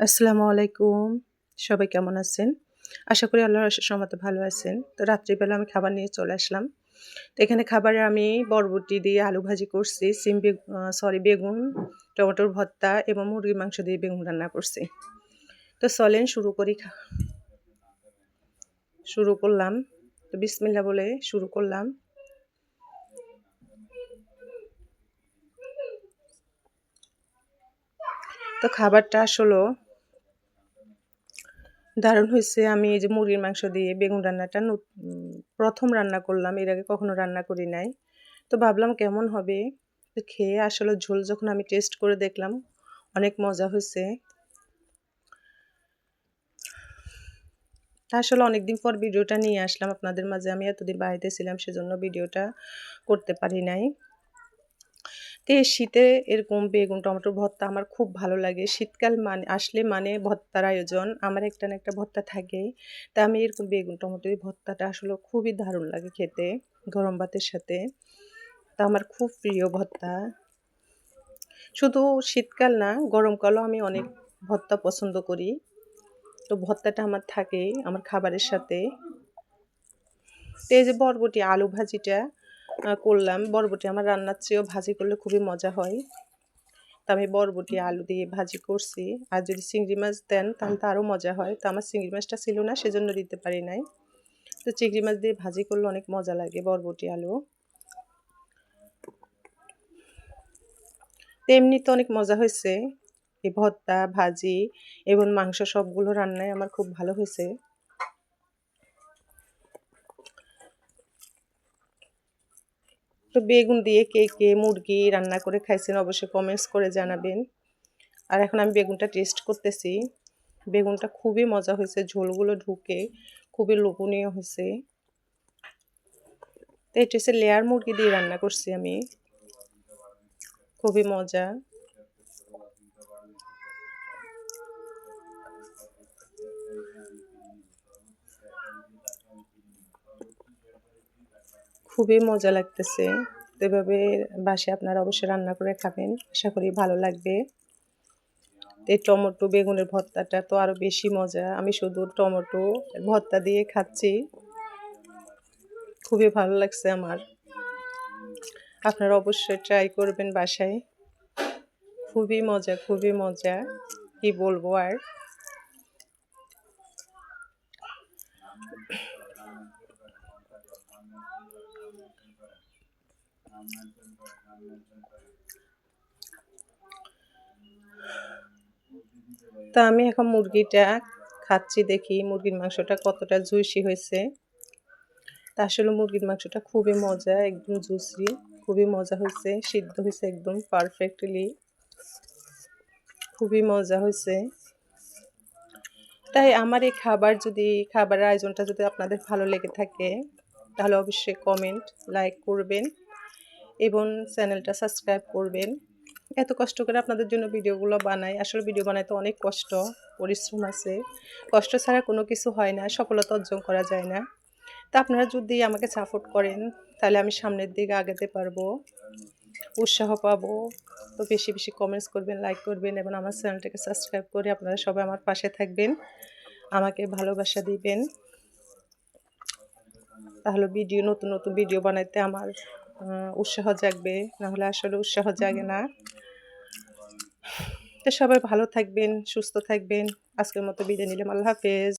আসসালামু আলাইকুম। সবাই কেমন আছেন? আশা করি আল্লাহর মতো ভালো আছেন। তো রাত্রিবেলা আমি খাবার নিয়ে চলে আসলাম। তো এখানে খাবারে আমি বরবটি দিয়ে আলু ভাজি করছি, সিম সরি, বেগুন, টমেটোর ভর্তা এবং মুরগির মাংস দিয়ে বেগুন রান্না করছি। তো চলেন শুরু করি শুরু করলাম। তো বিসমিল্লা বলে শুরু করলাম। তো খাবারটা আসলে দারুণ হয়েছে। আমি এই যে মুরগির মাংস দিয়ে বেগুন রান্নাটা প্রথম রান্না করলাম, এর আগে কখনো রান্না করি নাই। তো ভাবলাম কেমন হবে? তো খেয়ে আসলে ঝোল যখন আমি টেস্ট করে দেখলাম, অনেক মজা হয়েছে। আসলে অনেকদিন পর ভিডিওটা নিয়ে আসলাম আপনাদের মাঝে। আমি এতদিন বাড়িতে ছিলাম, সেজন্য ভিডিওটা করতে পারি নাই। তো শীতে এরকম বেগুন, টমেটোর ভর্তা আমার খুব ভালো লাগে। শীতকাল মানে আসলে মানে ভর্তার আয়োজন। আমার একটা না একটা ভর্তা থাকে তা আমি এরকম বেগুন, টমেটোর ভর্তাটা আসলে খুবই দারুণ লাগে খেতে, গরম ভাতের সাথে। তা আমার খুব প্রিয় ভর্তা। শুধু শীতকাল না, গরমকালও আমি অনেক ভর্তা পছন্দ করি। তো ভর্তাটা আমার থাকে আমার খাবারের সাথে। তো এই যে বরবটি, আলু ভাজিটা করলাম। বরবটি আমার রান্নার চেয়েও ভাজি করলে খুবই মজা হয়। তো আমি বরবটি, আলু দিয়ে ভাজি করছি। আর যদি চিংড়ি মাছ দেন, তাহলে তো আরও মজা হয়। তো আমার চিংড়ি মাছটা ছিল না, সেজন্য দিতে পারি নাই। তো চিংড়ি মাছ দিয়ে ভাজি করলে অনেক মজা লাগে, বরবটি, আলু। এমনি তো অনেক মজা হয়েছে। এই ভর্তা, ভাজি, এবং মাংস সবগুলো রান্নায় আমার খুব ভালো হয়েছে। তো বেগুন দিয়ে কে কে মুরগি রান্না করে খাইছেন অবশ্যই কমেন্টস করে জানাবেন। আর এখন আমি বেগুনটা টেস্ট করতেছি। বেগুনটা খুবই মজা হয়েছে, ঝোলগুলো ঢুকে খুবই লোভনীয় হয়েছে। তো এটা হচ্ছে লেয়ার মুরগি দিয়ে রান্না করছি আমি। খুবই মজা। খুবই মজা লাগতেছে। এভাবে বাসে আপনারা অবশ্যই রান্না করে খাবেন। আশা করি ভালো লাগবে। এই টমেটো, বেগুনের ভর্তাটা তো আরও বেশি মজা। আমি শুধু টমেটো ভর্তা দিয়ে খাচ্ছি। খুবই ভালো লাগছে আমার। আপনারা অবশ্যই ট্রাই করবেন বাসায়। খুবই মজা খুবই মজা। কি বলব আর? তা আমি এখন মুরগিটা খাচ্ছি দেখি মুরগির মাংসটা কতটা জুইসি হয়েছে। তা আসলে মুরগির মাংসটা খুবই মজা, একদম জুসি, খুবই মজা হয়েছে, সিদ্ধ হয়েছে একদম পারফেক্টলি খুবই মজা হয়েছে। তাই আমার এই খাবার যদি, খাবারের আয়োজনটা যদি আপনাদের ভালো লেগে থাকে তাহলে অবশ্যই কমেন্ট লাইক করবেন এবং চ্যানেলটা সাবস্ক্রাইব করবেন। এত কষ্ট করে আপনাদের জন্য ভিডিওগুলো বানাই। আসলে ভিডিও বানাইতে অনেক কষ্ট, পরিশ্রম আছে। কষ্ট ছাড়া কোনো কিছু হয় না, সফলতা অর্জন করা যায় না। তা আপনারা যদি আমাকে সাপোর্ট করেন, তাহলে আমি সামনের দিকে আগাতে পারব, উৎসাহ পাবো। তো বেশি বেশি কমেন্টস করবেন লাইক করবেন এবং আমার চ্যানেলটাকে সাবস্ক্রাইব করে আপনারা সবাই আমার পাশে থাকবেন। আমাকে ভালোবাসা দিবেন। তাহলে ভিডিও, নতুন নতুন ভিডিও বানাইতে আমার উৎসাহ জাগবে। নাহলে আসলে উৎসাহ জাগে না। তো সবাই ভালো থাকবেন, সুস্থ থাকবেন। আজকের মতো বিদায় নিলাম। আল্লাহ হাফেজ।